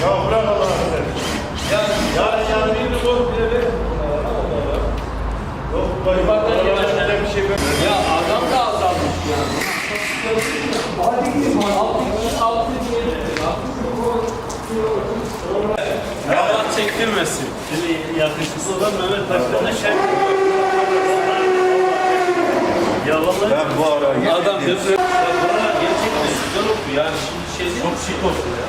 Ya bırak Allah'ını seversen. Ya yarın yarın birini sor bile ver. Yok gelen- size bir şey ver. Ya adam da azalmış ya. Allah çektirmesin. Şimdi yakışıklı olan Mehmet Başkan'a şerh Ya vallahi Ben bu ara Adam dedi. Valla gerçekten güzel oldu yani şimdi şey. Çok şık oldu ya.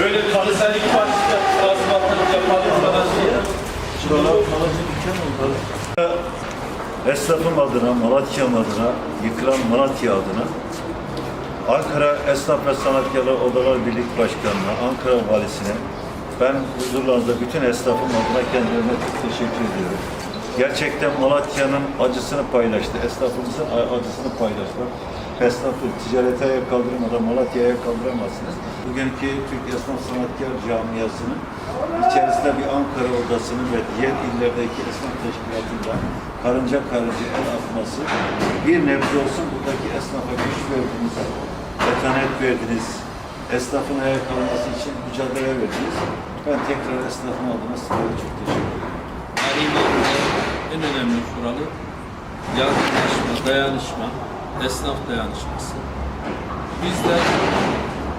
Öyle kalisel iki parçada lazım atlanıp yapalım falan diye. Esnafım adına, Malatya'm adına, yıkılan Malatya adına Ankara Esnaf ve Sanatkarlar Odalar Birlik Başkanı'na, Ankara Valisi'ne ben huzurlarınızda bütün esnafım adına kendilerine teşekkür ediyorum. Gerçekten Malatya'nın acısını paylaştı, esnafımızın acısını paylaştılar. Esnafı ticarete ayak kaldırmadan Malatya'ya ayak kaldıramazsınız. Bugünkü Türk Esnaf Sanatkar Camiası'nın içerisinde bir Ankara Odası'nın ve diğer illerdeki esnaf teşkilatında karınca karınca el atması bir nebze olsun buradaki esnafa güç verdiniz, etanet verdiniz, esnafın ayağa kalması için mücadele verdiniz. Ben tekrar esnafın adına sizlere çok teşekkür ederim. Tarihin en önemli kuralı yardımlaşma, dayanışma, esnaf dayanışması. Biz de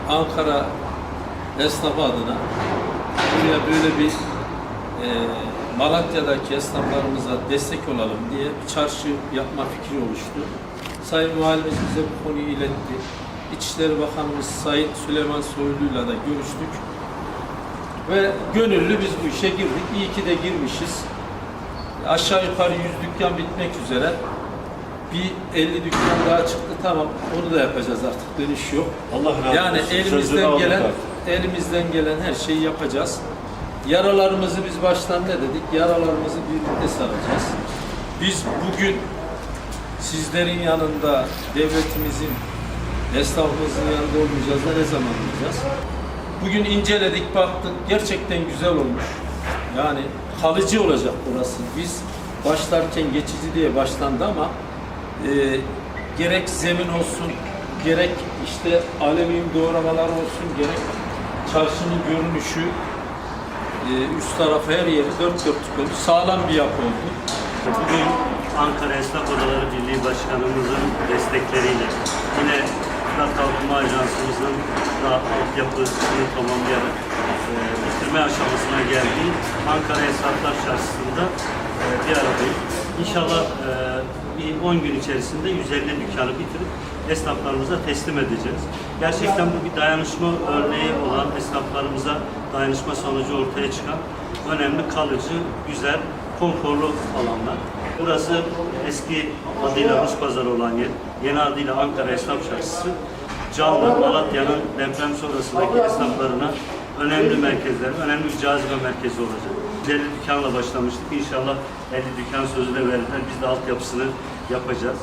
Ankara esnafı adına buraya böyle bir e, Malatya'daki esnaflarımıza destek olalım diye bir çarşı yapma fikri oluştu. Sayın Valimiz bize bu konuyu iletti. İçişleri Bakanımız Sayın Süleyman Soylu'yla da görüştük. Ve gönüllü biz bu işe girdik. İyi ki de girmişiz. Aşağı yukarı 100 dükkan bitmek üzere. Bir 50 dükkan daha çıktı tamam. Onu da yapacağız artık dönüş yok. Allah razı olsun. Yani Sözünü elimizden aldık gelen elimizden gelen her şeyi yapacağız. Yaralarımızı biz baştan ne dedik? Yaralarımızı birlikte saracağız. Biz bugün sizlerin yanında, devletimizin, esnafımızın yanında olmayacağız da ne zaman olacağız? Bugün inceledik, baktık. Gerçekten güzel olmuş. Yani kalıcı olacak burası. Biz başlarken geçici diye başlandı ama e, gerek zemin olsun, gerek işte alüminyum doğramalar olsun, gerek çarşının görünüşü, e, üst tarafı her yeri dört dörtlük oldu. Sağlam bir yapı oldu. bugün Ankara Esnaf Odaları Birliği Başkanımızın destekleriyle yine Fırat Kalkınma Ajansımızın da altyapısını tamamlayarak e, bitirme aşamasına geldiği Ankara Esnaflar Çarşısı'nda e, bir aradayız. İnşallah e, bir 10 gün içerisinde 150 dükkanı bitirip esnaflarımıza teslim edeceğiz. Gerçekten bu bir dayanışma örneği olan esnaflarımıza dayanışma sonucu ortaya çıkan önemli kalıcı, güzel, konforlu alanlar. Burası eski adıyla Rus Pazarı olan yer, yeni adıyla Ankara Esnaf Çarşısı. Canlı Malatya'nın deprem sonrasındaki esnaflarına önemli merkezler, önemli bir cazibe merkezi olacak. 50 dükkanla başlamıştık. İnşallah 50 dükkan sözü de verirler. Biz de altyapısını yapacağız.